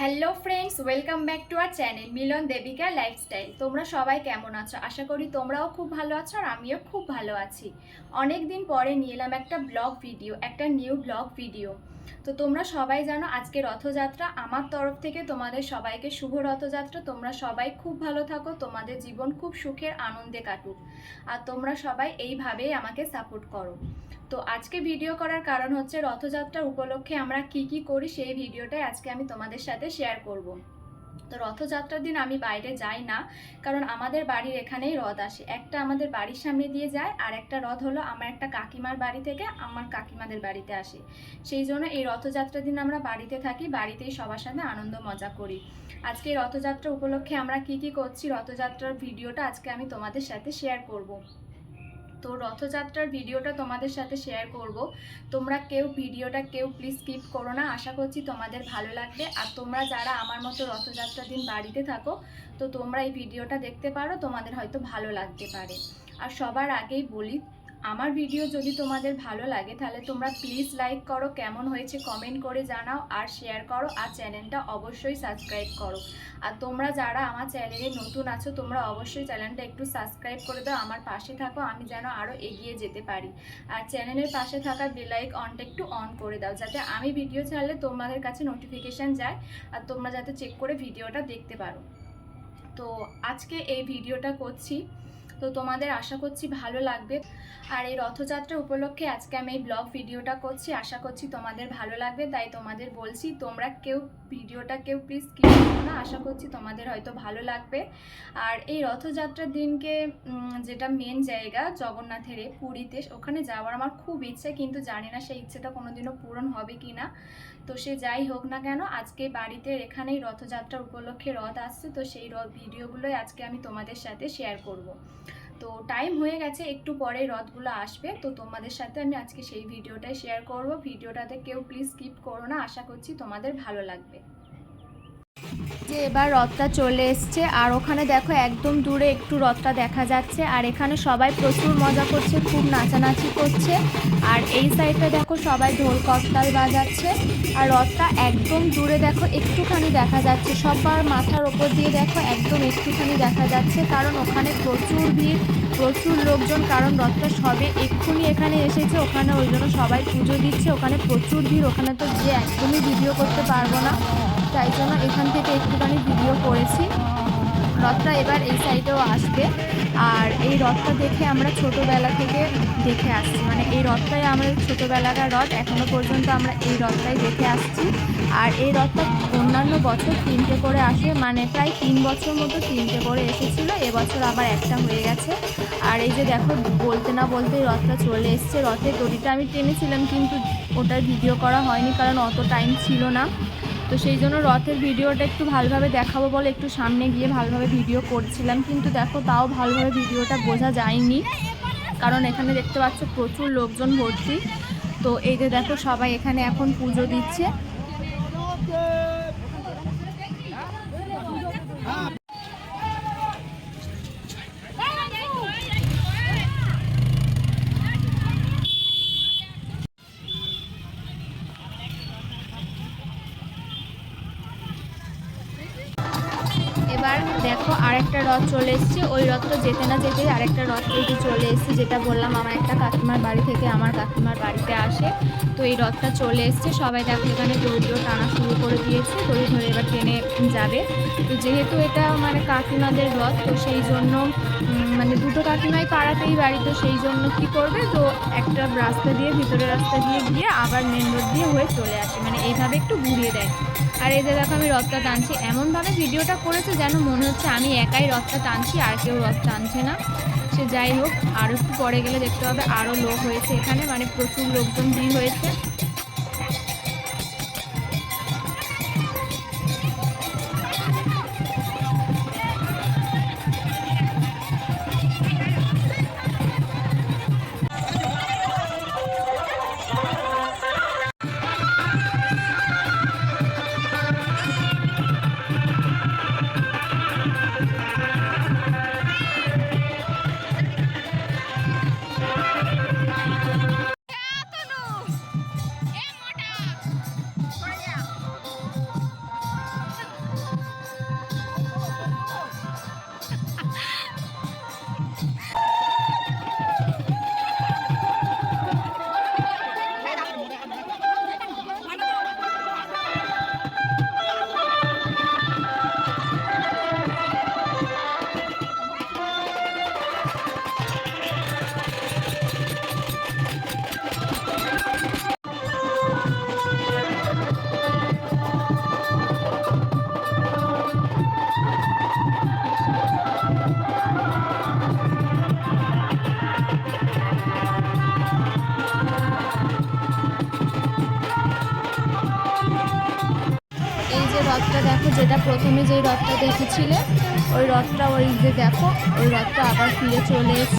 Hello friends, welcome back to our channel Milan Debika lifestyle. তোমরা সবাই কেমন আছো? আশা করি তোমরাও খুব ভালো আছো আর আমিও খুব ভালো আছি। অনেক দিন পরে নিয়ে এলাম একটা ব্লগ ভিডিও, একটা নিউ ব্লগ ভিডিও। তো তোমরা সবাই জানো আজকে রথযাত্রা। আমার তরফ থেকে তোমাদের সবাইকে শুভ রথযাত্রা। তোমরা সবাই খুব ভালো থাকো, তোমাদের জীবন খুব সুখের আনন্দে কাটুক। আর তোমরা সবাই এইভাবেই আমাকে সাপোর্ট করো। তো আজকে ভিডিও করার কারণ হচ্ছে রথযাত্রার উপলক্ষে আমরা কি কি করি সেই ভিডিওটাই আজকে আমি তোমাদের সাথে শেয়ার করব। তো রথযাত্রার দিন আমি বাইরে যাই না, কারণ আমাদের বাড়ির এখানেই রথ আসে। একটা আমাদের বাড়ির সামনে দিয়ে যায়, আর একটা রথ হলো আমার একটা কাকিমার বাড়ি থেকে আমার কাকিমাদের বাড়িতে আসে। সেই জন্য এই রথযাত্রার দিন আমরা বাড়িতে থাকি, বাড়িতেই সবার সাথে আনন্দ মজা করি। আজকে রথযাত্রা উপলক্ষে আমরা কি কি করছি, রথযাত্রার ভিডিওটা আজকে আমি তোমাদের সাথে শেয়ার করব। তো রথযাত্রার ভিডিওটা তোমাদের সাথে শেয়ার করব। তোমরা কেউ ভিডিওটা কেউ প্লিজ স্কিপ করো না। আশা করছি তোমাদের ভালো লাগবে। আর তোমরা যারা আমার মতো রথযাত্রার দিন বাড়িতে থাকো, তো তোমরা এই ভিডিওটা দেখতে পারো। তোমাদের হয়তো ভালো লাগতে পারে। আর সবার আগেই বলি আমার ভিডিও যদি তোমাদের ভালো লাগে, তাহলে তোমরা প্লিজ লাইক করো, কেমন হয়েছে কমেন্ট করে জানাও আর শেয়ার করো আর চ্যানেলটা অবশ্যই সাবস্ক্রাইব করো। আর তোমরা যারা আমার চ্যানেলে নতুন আছো, তোমরা অবশ্যই চ্যানেলটা একটু সাবস্ক্রাইব করে দাও, আমার পাশে থাকো, আমি যেন আরও এগিয়ে যেতে পারি। আর চ্যানেলের পাশে থাকা বেলাইক অনটা একটু অন করে দাও, যাতে আমি ভিডিও ছাড়লে তোমাদের কাছে নোটিফিকেশান যায় আর তোমরা যাতে চেক করে ভিডিওটা দেখতে পারো। তো আজকে এই ভিডিওটা করছি। তো তোমাদের আশা করছি ভালো লাগবে। আর এই রথযাত্রা উপলক্ষে আজকে আমি এই ব্লগ ভিডিওটা করছি। আশা করছি তোমাদের ভালো লাগবে। তাই তোমাদের বলছি, তোমরা কেউ ভিডিওটা কেউ প্লিজ স্কিপ করো না। আশা করছি তোমাদের হয়তো ভালো লাগবে। আর এই রথযাত্রার দিনকে যেটা মেন জায়গা জগন্নাথের পুরীতে, ওখানে যাওয়ার আমার খুব ইচ্ছে, কিন্তু জানি না সেই ইচ্ছেটা কোনোদিনও পূরণ হবে কি না তো সে যাই হোক না কেন, আজকে বাড়িতে এখানেই রথযাত্রা উপলক্ষে রথ আসছে। তো সেই রথ ভিডিওগুলোই আজকে আমি তোমাদের সাথে শেয়ার করব। তো টাইম হয়ে গেছে, একটু পরে রথগুলো আসবে। তো তোমাদের সাথে আমি আজকে সেই ভিডিওটাই শেয়ার করব। ভিডিওটাতে কেউ প্লিজ স্কিপ করো না। আশা করছি তোমাদের ভালো লাগবে। যে এবার রথটা চলে এসছে। আর ওখানে দেখো একদম দূরে একটু রথটা দেখা যাচ্ছে। আর এখানে সবাই প্রচুর মজা করছে, খুব নাচানাচি করছে। আর এই সাইডটা দেখো সবাই ঢোল করতাল বাজাচ্ছে। আর রথটা একদম দূরে দেখো একটুখানি দেখা যাচ্ছে। সবার মাথার ওপর দিয়ে দেখো একদম একটুখানি দেখা যাচ্ছে। কারণ ওখানে প্রচুর ভিড়, প্রচুর লোকজন। কারণ রথটা সবে এক্ষুনি এখানে এসেছে। ওখানে ওই জন্য সবাই পুজো দিচ্ছে। ওখানে প্রচুর ভিড়। ওখানে তো গিয়ে একদমই ভিডিও করতে পারব না। তাই জন্য এখান থেকে একটুখানি ভিডিও করেছি। রথটা এবার এই সাইডেও আসবে। আর এই রথটা দেখে আমরা ছোটোবেলা থেকে দেখে আসছি। মানে এই রথটাই আমাদের ছোটোবেলাকার রথ এখনও পর্যন্ত আমরা এই রথটাই দেখে আসছি। আর এই রথটা অন্যান্য বছর তিনটে করে আসে মানে প্রায় তিন বছর মতো তিনটে করে এসেছিল, এবছর আবার একটা হয়ে গেছে। আর এই যে দেখো, বলতে না বলতেই রথটা চলে এসছে। রথের দড়িটা আমি টেনেছিলাম, কিন্তু ওটার ভিডিও করা হয়নি, কারণ অত টাইম ছিল না। তো সেই জন্য রথের ভিডিওটা একটু ভালোভাবে দেখাবো বলে একটু সামনে গিয়ে ভালোভাবে ভিডিও করছিলাম। কিন্তু দেখো, তাও ভালোভাবে ভিডিওটা বোঝা যায়নি। কারণ এখানে দেখতে পাচ্ছ প্রচুর লোকজন ভর্তি। তো এই যে দেখো, সবাই এখানে এখন পুজো দিচ্ছে। দেখো, আরেকটা রথ চলে এসছে। ওই রথটা যেতে না যেতেই আরেকটা রথ এটি চলে এসছে, যেটা বললাম আমার একটা কাকিমার বাড়ি থেকে আমার কাকিমার বাড়িতে আসে। তো এই রথটা চলে এসছে। সবাই দেখো, এখানে দড়িও টানা শুরু করে দিয়েছে, দড়ি ধরে এবার ট্রেনে যাবে। তো যেহেতু এটা মানে কাকিমাদের রথ, তো সেই জন্য মানে দুটো কাকিমাই পাড়াতেই বাড়ি, তো সেই জন্য কি করবে? তো একটা রাস্তা দিয়ে, ভিতরের রাস্তা দিয়ে গিয়ে আবার মেন রোড দিয়ে হয়ে চলে আসে। মানে এইভাবে একটু ঘুরিয়ে দেয়। আর এই যে দেখো আমি রথটা টানছি। এমনভাবে ভিডিওটা করেছে যেন মনে হচ্ছে আমি একাই রথটা টানছি আর কেউ রথ টানছে না। সে যাই হোক আরও একটু পরে গেলে দেখতে হবে আরও লোক হয়েছে এখানে মানে প্রচুর লোকজন ভিড় হয়েছে। রথটা দেখো, যেটা প্রথমে যেই রথটা দেখেছিলে, ওই রথটা ওই যে দেখো, ওই রথটা আবার ফিরে চলে এসছে।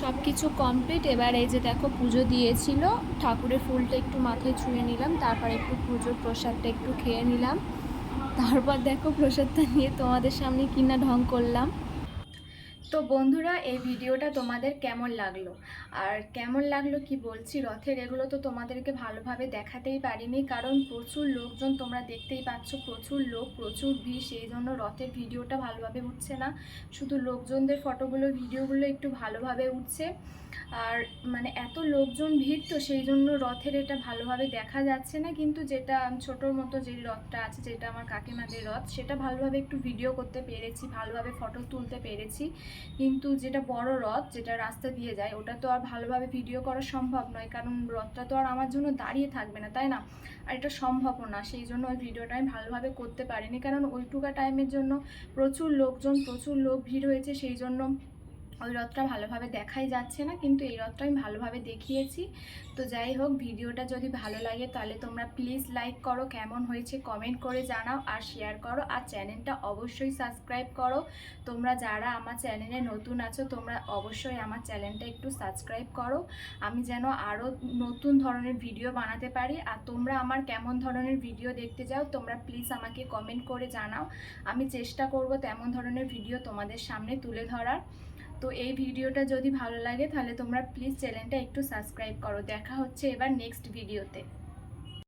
সব কিছু কমপ্লিট এবার এই যে দেখো পুজো দিয়েছিল, ঠাকুরের ফুলটা একটু মাথায় ছুঁয়ে নিলাম, তারপর একটু পুজোর প্রসাদটা একটু খেয়ে নিলাম। তারপর দেখো প্রসাদটা নিয়ে তোমাদের সামনে কিনা ঢং করলাম। তো বন্ধুরা, এই ভিডিওটা তোমাদের কেমন লাগল? আর কেমন লাগল কি বলছি, রথের এগুলো তো তোমাদেরকে ভালোভাবে দেখাতেই পারিনি, কারণ প্রচুর লোকজন তোমরা দেখতেই পাচ্ছ, প্রচুর লোক, প্রচুর ভিড়, সেই জন্য রথের ভিডিওটা ভালোভাবে উঠছে না। শুধু লোকজনদের ফটোগুলো, ভিডিওগুলো একটু ভালোভাবে উঠছে। আর মানে এত লোকজন ভিড় তো, সেই জন্য রথের এটা ভালোভাবে দেখা যাচ্ছে না, কিন্তু যেটা ছোটোর মতো যে রথটা আছে, যেটা আমার কাকিমাদের রথ, সেটা ভালোভাবে একটু ভিডিও করতে পেরেছি, ভালোভাবে ফটো তুলতে পেরেছি। কিন্তু যেটা বড় রথ যেটা রাস্তা দিয়ে যায়, ওটা তো আর ভালোভাবে ভিডিও করা সম্ভব নয়, কারণ রথটা তো আর আমার জন্য দাঁড়িয়ে থাকবে না, তাই না? আর এটা সম্ভবও না, সেই জন্য ওই ভিডিওটা আমি ভালোভাবে করতে পারিনি, কারণ ওইটুকা টাইমের জন্য প্রচুর লোকজন, প্রচুর লোক ভিড় হয়েছে, সেই জন্য ওই রথটা ভালোভাবে দেখাই যাচ্ছে না, কিন্তু এই রথটা আমি ভালোভাবে দেখিয়েছি। তো যাই হোক, ভিডিওটা যদি ভালো লাগে তাহলে তোমরা প্লিজ লাইক করো, কেমন হয়েছে কমেন্ট করে জানাও আর শেয়ার করো। আর চ্যানেলটা অবশ্যই সাবস্ক্রাইব করো। তোমরা যারা আমার চ্যানেলে নতুন আছো, তোমরা অবশ্যই আমার চ্যানেলটা একটু সাবস্ক্রাইব করো। আমি যেন আরও নতুন ধরনের ভিডিও বানাতে পারি। আর তোমরা আমার কেমন ধরনের ভিডিও দেখতে যাও তোমরা প্লিজ আমাকে কমেন্ট করে জানাও। আমি চেষ্টা করব তেমন ধরনের ভিডিও তোমাদের সামনে তুলে ধরার। তো এই ভিডিওটা যদি ভালো লাগে তাহলে তোমরা প্লিজ চ্যানেলটা একটু সাবস্ক্রাইব করো। দেখা হচ্ছে এবার নেক্সট ভিডিওতে